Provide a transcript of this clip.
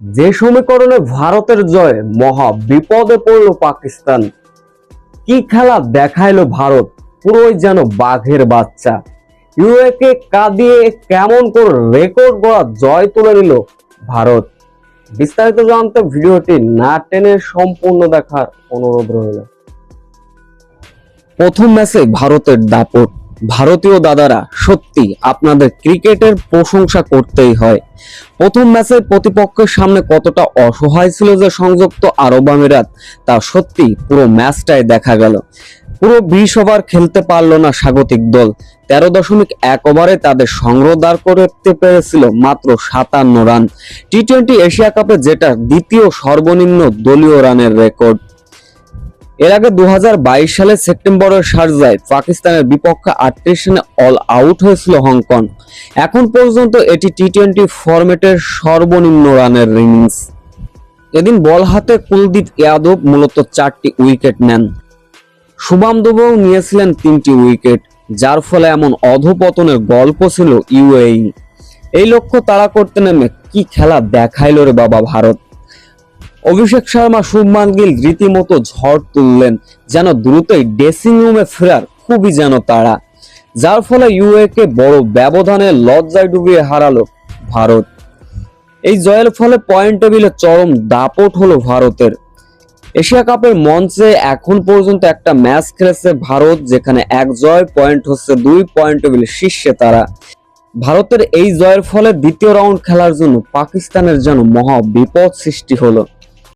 যে সমীকরণে ভারতের জয় মহা বিপদে পড়ল পাকিস্তান, কি খেলা দেখাইলো ভারত? পুরোই যেন বাঘের বাচ্চা। ইউএ কে কাঁদিয়ে কেমন করে রেকর্ড গড়া জয় তুলে নিল ভারত? বিস্তারিত জানতে ভিডিওটি না টেনে সম্পূর্ণ দেখার অনুরোধ রইল। প্রথম ম্যাচে ভারতের দাপট ভারতীয় দাদারা সত্যি আপনাদের ক্রিকেটের প্রশংসা করতেই হয়। প্রথম ম্যাচে প্রতিপক্ষের সামনে কতটা অসহায় ছিল যে সংযুক্ত আরব আমিরাত, তা সত্যি পুরো ম্যাচটাই দেখা গেল। পুরো বিশ ওভার খেলতে পারল না স্বাগতিক দল। তেরো দশমিক এক ওভারে তাদের সংগ্রহ দাঁড় করতে পেরেছিল মাত্র সাতান্ন রান। টি টোয়েন্টি এশিয়া কাপে যেটা দ্বিতীয় সর্বনিম্ন দলীয় রানের রেকর্ড। এর আগে দু সালে সেপ্টেম্বরের শারজায় পাকিস্তানের বিপক্ষে আটত্রিশ রানে অল আউট হয়েছিল হংকং। এখন পর্যন্ত এটি টি টোয়েন্টি ফরম্যাটের সর্বনিম্ন রানের ইনিংস এদিন বল হাতে কুলদীপ ইয়াদব মূলত চারটি উইকেট নেন। শুভাম দুবেও নিয়েছিলেন তিনটি উইকেট, যার ফলে এমন অধপতনের গল্প ছিল ইউএই। এই লক্ষ্য তারা করতে নেমে কি খেলা দেখাইলো রে বাবা ভারত? অভিষেক শর্মা, শুভমান গিল রীতিমতো ঝড় তুললেন, যেন দ্রুতই ড্রেসিং রুমে ফেরার খুবই যেন তারা যার ফলে ইউএ কে বড় ব্যবধানে লজ্জায় ডুবিয়ে হারালো ভারত। এই জয়ের ফলে পয়েন্ট টেবিলে চরম দাপট হলো ভারতের। এশিয়া কাপের মঞ্চে এখন পর্যন্ত একটা ম্যাচ খেলেছে ভারত, যেখানে এক জয় পয়েন্ট হচ্ছে দুই পয়েন্ট টেবিলে শীর্ষে তারা। ভারতের এই জয়ের ফলে দ্বিতীয় রাউন্ড খেলার জন্য পাকিস্তানের যেন মহা বিপদ সৃষ্টি হলো।